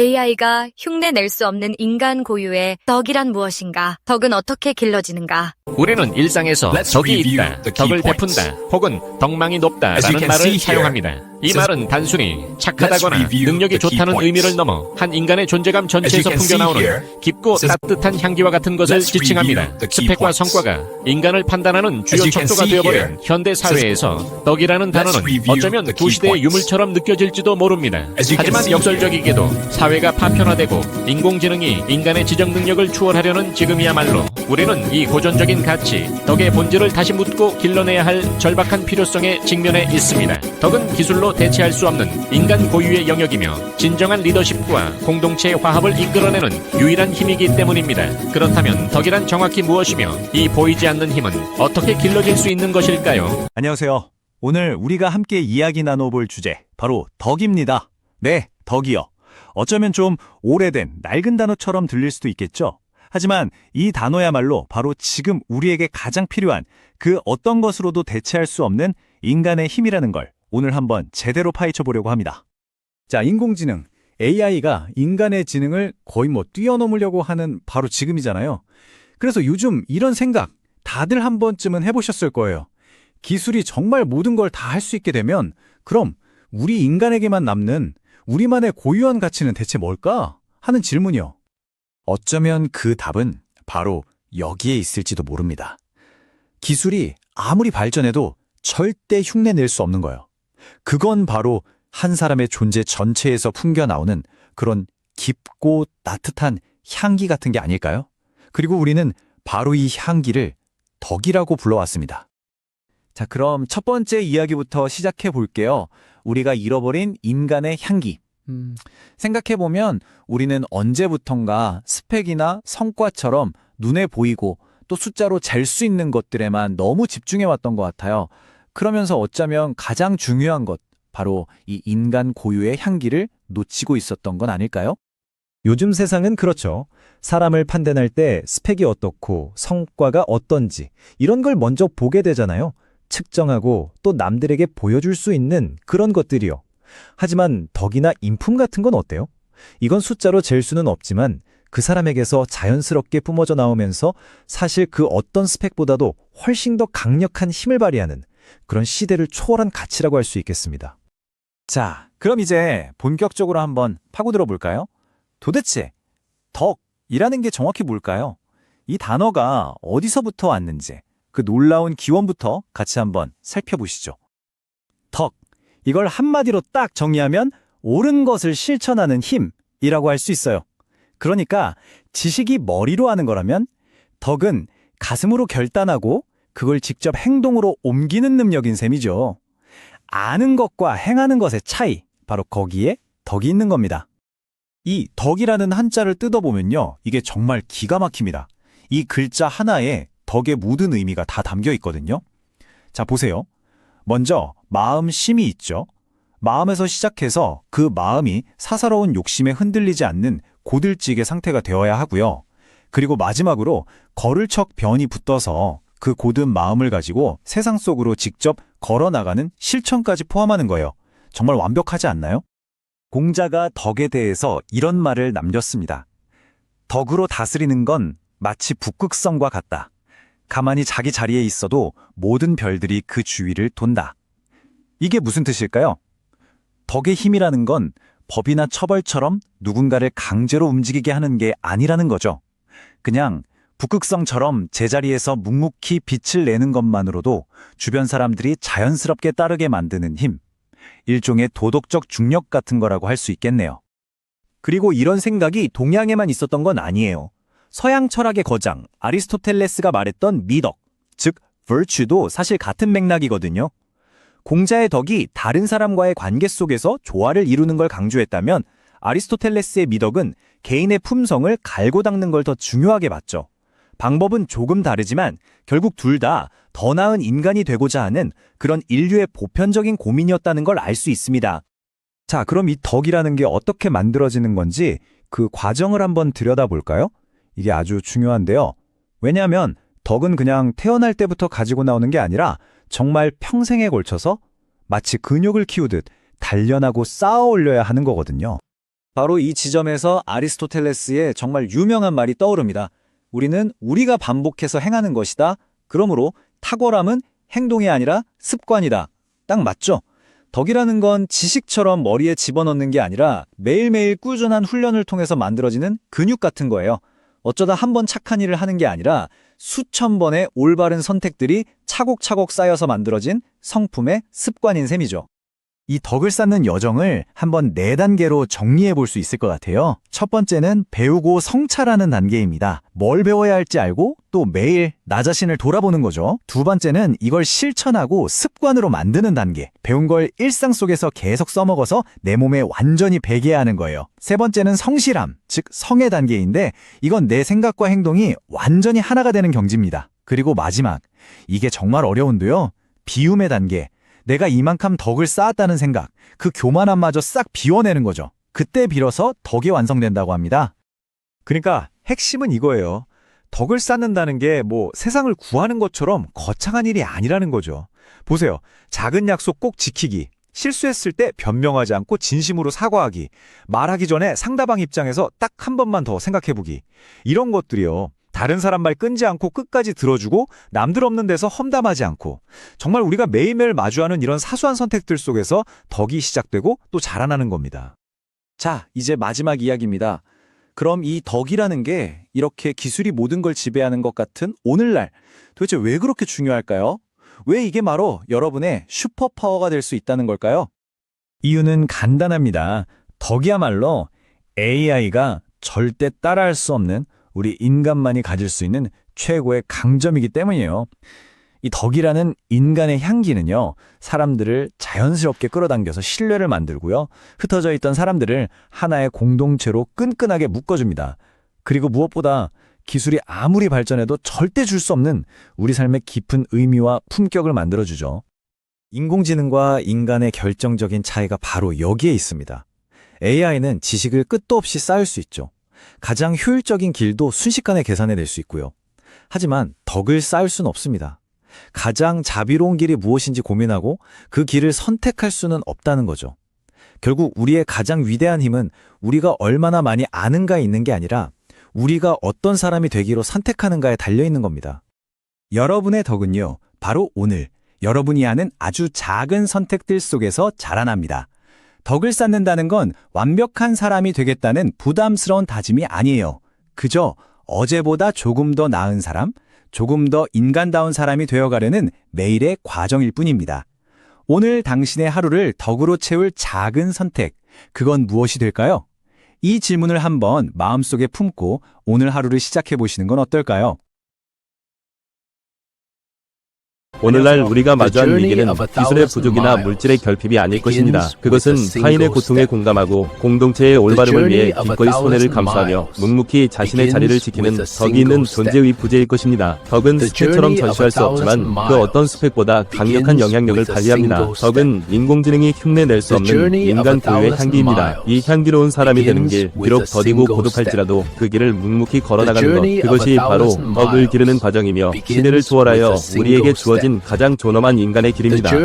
AI가 흉내 낼 수 없는 인간 고유의 덕이란 무엇인가? 덕은 어떻게 길러지는가? 우리는 일상에서 덕이 있다, 덕을. 베푼다, 혹은 덕망이 높다라는 말을 see here, 사용합니다. 이 말은 단순히 착하다거나 능력이 좋다는. 의미를 넘어 한 인간의 존재감 전체에서 풍겨나오는 깊고 따뜻한 향기와 같은 것을 지칭합니다. 스펙과. 성과가 인간을 판단하는 주요 척도가 되어버린 현대 사회에서 덕이라는 단어는 어쩌면 구시대의. 유물처럼 느껴질지도 모릅니다. 하지만 역설적이게도 사회가 파편화되고 인공지능이 인간의 지적 능력을 추월하려는 지금이야말로 우리는 이 고전적인 가치, 덕의 본질을 다시 묻고 길러내야 할 절박한 필요성에 직면해 있습니다. 덕은 기술로 대체할 수 없는 인간 고유의 영역이며 진정한 리더십과 공동체의 화합을 이끌어내는 유일한 힘이기 때문입니다. 그렇다면 덕이란 정확히 무엇이며 이 보이지 않는 힘은 어떻게 길러질 수 있는 것일까요? 안녕하세요. 오늘 우리가 함께 이야기 나눠볼 주제, 바로 덕입니다. 네, 덕이요. 어쩌면 좀 오래된 낡은 단어처럼 들릴 수도 있겠죠? 하지만 이 단어야말로 바로 지금 우리에게 가장 필요한 그 어떤 것으로도 대체할 수 없는 인간의 힘이라는 걸 오늘 한번 제대로 파헤쳐 보려고 합니다. 자, 인공지능, AI가 인간의 지능을 거의 뭐 뛰어넘으려고 하는 바로 지금이잖아요. 그래서 요즘 이런 생각 다들 한 번쯤은 해보셨을 거예요. 기술이 정말 모든 걸 다 할 수 있게 되면 그럼 우리 인간에게만 남는 우리만의 고유한 가치는 대체 뭘까? 하는 질문이요. 어쩌면 그 답은 바로 여기에 있을지도 모릅니다. 기술이 아무리 발전해도 절대 흉내 낼 수 없는 거예요. 그건 바로 한 사람의 존재 전체에서 풍겨나오는 그런 깊고 따뜻한 향기 같은 게 아닐까요? 그리고 우리는 바로 이 향기를 덕이라고 불러왔습니다. 자, 그럼 첫 번째 이야기부터 시작해 볼게요. 우리가 잃어버린 인간의 향기. 음, 생각해보면 우리는 언제부턴가 스펙이나 성과처럼 눈에 보이고 또 숫자로 잴 수 있는 것들에만 너무 집중해왔던 것 같아요. 그러면서 어쩌면 가장 중요한 것, 바로 이 인간 고유의 향기를 놓치고 있었던 건 아닐까요? 요즘 세상은 그렇죠. 사람을 판단할 때 스펙이 어떻고 성과가 어떤지 이런 걸 먼저 보게 되잖아요. 측정하고 또 남들에게 보여줄 수 있는 그런 것들이요. 하지만 덕이나 인품 같은 건 어때요? 이건 숫자로 잴 수는 없지만 그 사람에게서 자연스럽게 뿜어져 나오면서 사실 그 어떤 스펙보다도 훨씬 더 강력한 힘을 발휘하는 그런 시대를 초월한 가치라고 할 수 있겠습니다. 자, 그럼 이제 본격적으로 한번 파고들어 볼까요? 도대체 덕이라는 게 정확히 뭘까요? 이 단어가 어디서부터 왔는지 그 놀라운 기원부터 같이 한번 살펴보시죠. 덕. 이걸 한마디로 딱 정리하면 옳은 것을 실천하는 힘이라고 할 수 있어요. 그러니까 지식이 머리로 하는 거라면 덕은 가슴으로 결단하고 그걸 직접 행동으로 옮기는 능력인 셈이죠. 아는 것과 행하는 것의 차이, 바로 거기에 덕이 있는 겁니다. 이 덕이라는 한자를 뜯어보면요. 이게 정말 기가 막힙니다. 이 글자 하나에 덕의 모든 의미가 다 담겨 있거든요. 자, 보세요. 먼저 마음 심이 있죠. 마음에서 시작해서 그 마음이 사사로운 욕심에 흔들리지 않는 고들직의 상태가 되어야 하고요. 그리고 마지막으로 걸을 척 변이 붙어서 그 고든 마음을 가지고 세상 속으로 직접 걸어나가는 실천까지 포함하는 거예요. 정말 완벽하지 않나요? 공자가 덕에 대해서 이런 말을 남겼습니다. 덕으로 다스리는 건 마치 북극성과 같다. 가만히 자기 자리에 있어도 모든 별들이 그 주위를 돈다. 이게 무슨 뜻일까요? 덕의 힘이라는 건 법이나 처벌처럼 누군가를 강제로 움직이게 하는 게 아니라는 거죠. 그냥 북극성처럼 제자리에서 묵묵히 빛을 내는 것만으로도 주변 사람들이 자연스럽게 따르게 만드는 힘. 일종의 도덕적 중력 같은 거라고 할 수 있겠네요. 그리고 이런 생각이 동양에만 있었던 건 아니에요. 서양 철학의 거장 아리스토텔레스가 말했던 미덕, 즉 virtue도 사실 같은 맥락이거든요. 공자의 덕이 다른 사람과의 관계 속에서 조화를 이루는 걸 강조했다면 아리스토텔레스의 미덕은 개인의 품성을 갈고 닦는 걸 더 중요하게 봤죠. 방법은 조금 다르지만 결국 둘 다 더 나은 인간이 되고자 하는 그런 인류의 보편적인 고민이었다는 걸 알 수 있습니다. 자, 그럼 이 덕이라는 게 어떻게 만들어지는 건지 그 과정을 한번 들여다볼까요? 이게 아주 중요한데요. 왜냐하면 덕은 그냥 태어날 때부터 가지고 나오는 게 아니라 정말 평생에 걸쳐서 마치 근육을 키우듯 단련하고 쌓아 올려야 하는 거거든요. 바로 이 지점에서 아리스토텔레스의 정말 유명한 말이 떠오릅니다. 우리는 우리가 반복해서 행하는 것이다. 그러므로 탁월함은 행동이 아니라 습관이다. 딱 맞죠? 덕이라는 건 지식처럼 머리에 집어넣는 게 아니라 매일매일 꾸준한 훈련을 통해서 만들어지는 근육 같은 거예요. 어쩌다 한 번 착한 일을 하는 게 아니라 수천 번의 올바른 선택들이 차곡차곡 쌓여서 만들어진 성품의 습관인 셈이죠. 이 덕을 쌓는 여정을 한번 네 단계로 정리해 볼 수 있을 것 같아요. 첫 번째는 배우고 성찰하는 단계입니다. 뭘 배워야 할지 알고 또 매일 나 자신을 돌아보는 거죠. 두 번째는 이걸 실천하고 습관으로 만드는 단계. 배운 걸 일상 속에서 계속 써먹어서 내 몸에 완전히 배게 하는 거예요. 세 번째는 성실함, 즉 성의 단계인데 이건 내 생각과 행동이 완전히 하나가 되는 경지입니다. 그리고 마지막, 이게 정말 어려운데요. 비움의 단계. 내가 이만큼 덕을 쌓았다는 생각, 그 교만함마저 싹 비워내는 거죠. 그때 비로소 덕이 완성된다고 합니다. 그러니까 핵심은 이거예요. 덕을 쌓는다는 게 뭐 세상을 구하는 것처럼 거창한 일이 아니라는 거죠. 보세요. 작은 약속 꼭 지키기. 실수했을 때 변명하지 않고 진심으로 사과하기. 말하기 전에 상대방 입장에서 딱 한 번만 더 생각해보기. 이런 것들이요. 다른 사람 말 끊지 않고 끝까지 들어주고 남들 없는 데서 험담하지 않고 정말 우리가 매일매일 마주하는 이런 사소한 선택들 속에서 덕이 시작되고 또 자라나는 겁니다. 자, 이제 마지막 이야기입니다. 그럼 이 덕이라는 게 이렇게 기술이 모든 걸 지배하는 것 같은 오늘날 도대체 왜 그렇게 중요할까요? 왜 이게 바로 여러분의 슈퍼파워가 될 수 있다는 걸까요? 이유는 간단합니다. 덕이야말로 AI가 절대 따라할 수 없는 우리 인간만이 가질 수 있는 최고의 강점이기 때문이에요. 이 덕이라는 인간의 향기는요, 사람들을 자연스럽게 끌어당겨서 신뢰를 만들고요, 흩어져 있던 사람들을 하나의 공동체로 끈끈하게 묶어줍니다. 그리고 무엇보다 기술이 아무리 발전해도 절대 줄 수 없는 우리 삶의 깊은 의미와 품격을 만들어주죠. 인공지능과 인간의 결정적인 차이가 바로 여기에 있습니다. AI는 지식을 끝도 없이 쌓을 수 있죠. 가장 효율적인 길도 순식간에 계산해낼 수 있고요. 하지만 덕을 쌓을 수는 없습니다. 가장 자비로운 길이 무엇인지 고민하고 그 길을 선택할 수는 없다는 거죠. 결국 우리의 가장 위대한 힘은 우리가 얼마나 많이 아는가에 있는 게 아니라 우리가 어떤 사람이 되기로 선택하는가에 달려 있는 겁니다. 여러분의 덕은요, 바로 오늘 여러분이 하는 아주 작은 선택들 속에서 자라납니다. 덕을 쌓는다는 건 완벽한 사람이 되겠다는 부담스러운 다짐이 아니에요. 그저 어제보다 조금 더 나은 사람, 조금 더 인간다운 사람이 되어가려는 매일의 과정일 뿐입니다. 오늘 당신의 하루를 덕으로 채울 작은 선택, 그건 무엇이 될까요? 이 질문을 한번 마음속에 품고 오늘 하루를 시작해 보시는 건 어떨까요? 오늘날 우리가 마주하는 위기는 기술의 부족이나 물질의 결핍이 아닐 것입니다. 그것은 타인의 고통에 공감하고 공동체의 올바름을 위해 기꺼이 손해를 감수하며 묵묵히 자신의 자리를 지키는 덕이 있는 존재의 부재일 것입니다. 덕은 스펙처럼 전시할 수 없지만 그 어떤 스펙보다 강력한 영향력을 발휘합니다. 덕은 인공지능이 흉내낼 수 없는 인간 고유의 향기입니다. 이 향기로운 사람이 되는 길, 비록 더디고 고독할지라도 그 길을 묵묵히 걸어나가는 것, 그것이 바로 덕을 기르는 과정이며 시대를 초월하여 우리에게 주어진 가장 존엄한 인간의 길입니다.